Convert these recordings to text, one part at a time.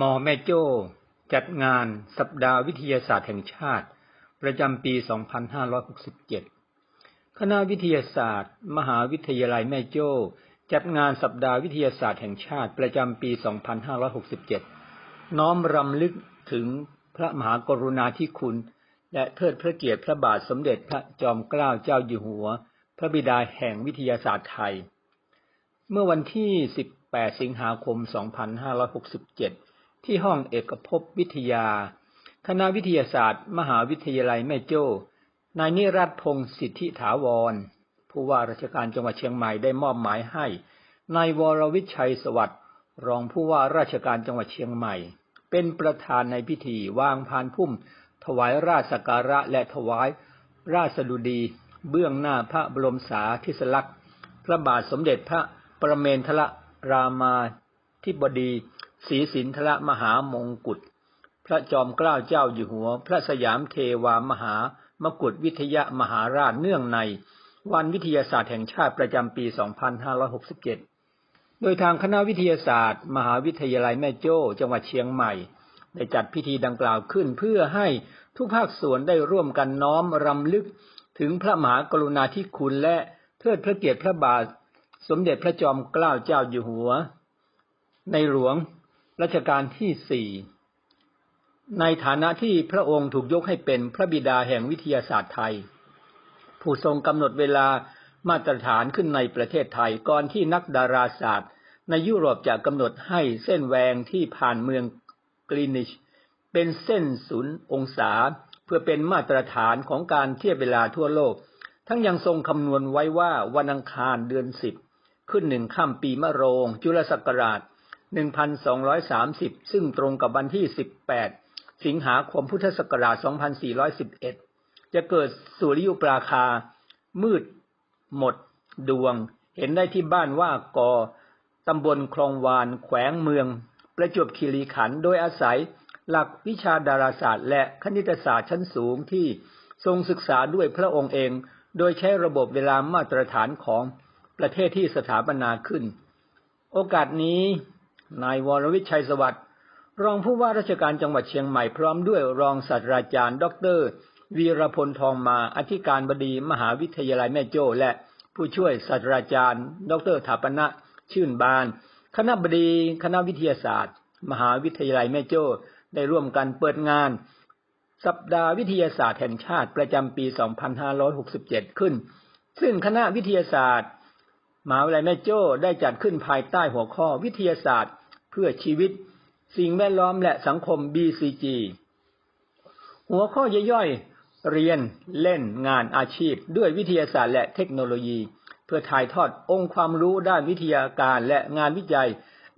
มอแม่โจ้ จัดงานสัปดาห์วิทยาศาสตร์แห่งชาติ ประจำปี 2567 คณะวิทยาศาสตร์ มหาวิทยาลัยแม่โจ้ จัดงานสัปดาห์วิทยาศาสตร์แห่งชาติประจำปี 2567 น้อมรำลึกถึงพระมหากรุณาธิคุณ และเทิดพระเกียรติพระบาทสมเด็จพระจอมเกล้าเจ้าอยู่หัว พระบิดาแห่งวิทยาศาสตร์ไทย เมื่อวันที่18สิงหาคม 2567 ที่ห้องเอกภพวิทยา คณะวิทยาศาสตร์ มหาวิทยาลัยแม่โจ้ นายนิรัตพงศ์สิทธิถาวร ผู้ว่าราชการจังหวัดเชียงใหม่ได้มอบหมายให้ นายวรวิชัยสวัสดิ์ รองผู้ว่าราชการจังหวัดเชียงใหม่ เป็นประธานในพิธีวางพานพุ่ม ถวายราชสักการะและถวาย ราชดุดี เบื้องหน้าพระบรมสาธิสลักษณ์ พระบาทสมเด็จพระประเมนทรรามาธิบดี ศรีสินทรมหามงกุฎพระจอมเกล้าเจ้าอยู่หัว พระสยามเทวามหามกุฎวิทยามหาราชเนื่องใน วันวิทยาศาสตร์แห่งชาติประจำปี 2567 โดยทางคณะวิทยาศาสตร์ มหาวิทยาลัยแม่โจ้จังหวัดเชียงใหม่ ได้จัดพิธีดังกล่าวขึ้นเพื่อให้ทุกภาคส่วนได้ร่วมกันน้อมรำลึกถึงพระมหากรุณาธิคุณและเทิดพระเกียรติพระบาท สมเด็จพระจอมเกล้าเจ้าอยู่หัว ในหลวง รัชกาลที่สี่ในฐานะที่พระองค์ถูกยกให้เป็นพระบิดาแห่งวิทยาศาสตร์ไทย ผู้ทรงกำหนดเวลามาตรฐานขึ้นในประเทศไทยก่อนที่นักดาราศาสตร์ ในยุโรปจะกำหนดให้เส้นแวงที่ผ่านเมืองกรีนิช เป็นเส้นศูนย์องศา เพื่อเป็นมาตรฐานของการเทียบเวลาทั่วโลก ทั้งยังทรงคำนวณไว้ว่าวันอังคารเดือนสิบขึ้นหนึ่งข้ามปีมะโรง จุลศักราช 1230ซึ่งตรงกับวันที่18สิงหาคมพุทธศักราช2411จะเกิดสุริยุปราคา มืด หมด ดวง เห็นได้ที่บ้านว่ากอตำบลคลองวาน แขวงเมือง ประจวบคีรีขันธ์โดยอาศัยหลักวิชาดาราศาสตร์ และคณิตศาสตร์ชั้นสูงที่ทรงศึกษาด้วยพระองค์เอง โดยใช้ระบบเวลามาตรฐานของประเทศที่สถาปนาขึ้น โอกาสนี้ นายวรวิชัยสวัสดิ์รองผู้ว่าราชการจังหวัดเชียงใหม่พร้อมด้วยรองศาสตราจารย์ ดร วีรพลทองมาอธิการบดีมหาวิทยาลัยแม่โจ้และผู้ช่วยศาสตราจารย์ ดรถาปณะชื่นบาน คณะบดีคณะวิทยาศาสตร์ มหาวิทยาลัยแม่โจ้ได้ร่วมกันเปิดงาน สัปดาห์วิทยาศาสตร์แห่งชาติประจำปี 2567 ขึ้น ซึ่งคณะวิทยาศาสตร์มหาวิทยาลัยแม่โจ้ได้จัดขึ้นภายใต้หัวข้อวิทยาศาสตร์ เพื่อชีวิต สิ่งแวดล้อมและสังคม BCG หัวข้อย่อยๆ เรียนเล่นงานอาชีพ ด้วยวิทยาศาสตร์และเทคโนโลยี เพื่อถ่ายทอดองค์ความรู้ด้านวิทยาการและงานวิจัย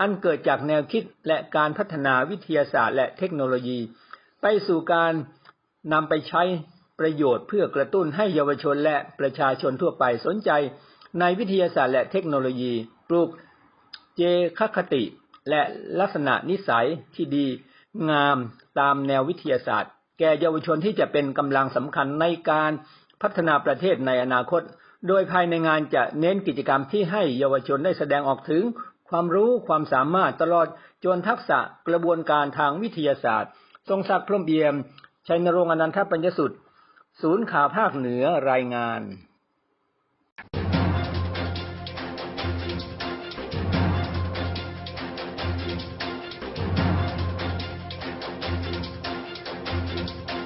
อันเกิดจากแนวคิดและการพัฒนาวิทยาศาสตร์และเทคโนโลยี ไปสู่การนำไปใช้ประโยชน์เพื่อกระตุ้นให้เยาวชนและประชาชนทั่วไปสนใจ ในวิทยาศาสตร์และเทคโนโลยี ปลูกเจคคติ และลักษณะนิสัยที่ดีงามตามแนววิทยาศาสตร์ แก่เยาวชนที่จะเป็นกำลังสำคัญในการพัฒนาประเทศในอนาคต โดยภายในงานจะเน้นกิจกรรมที่ให้เยาวชนได้แสดงออกถึง ความรู้ความสามารถตลอดจนทักษะกระบวนการทางวิทยาศาสตร์ ทรงศักดิ์พรหมเอี่ยม ชัยนรงค์อนันทปัญญสุทธิ์ศูนย์ข่าวภาคเหนือรายงาน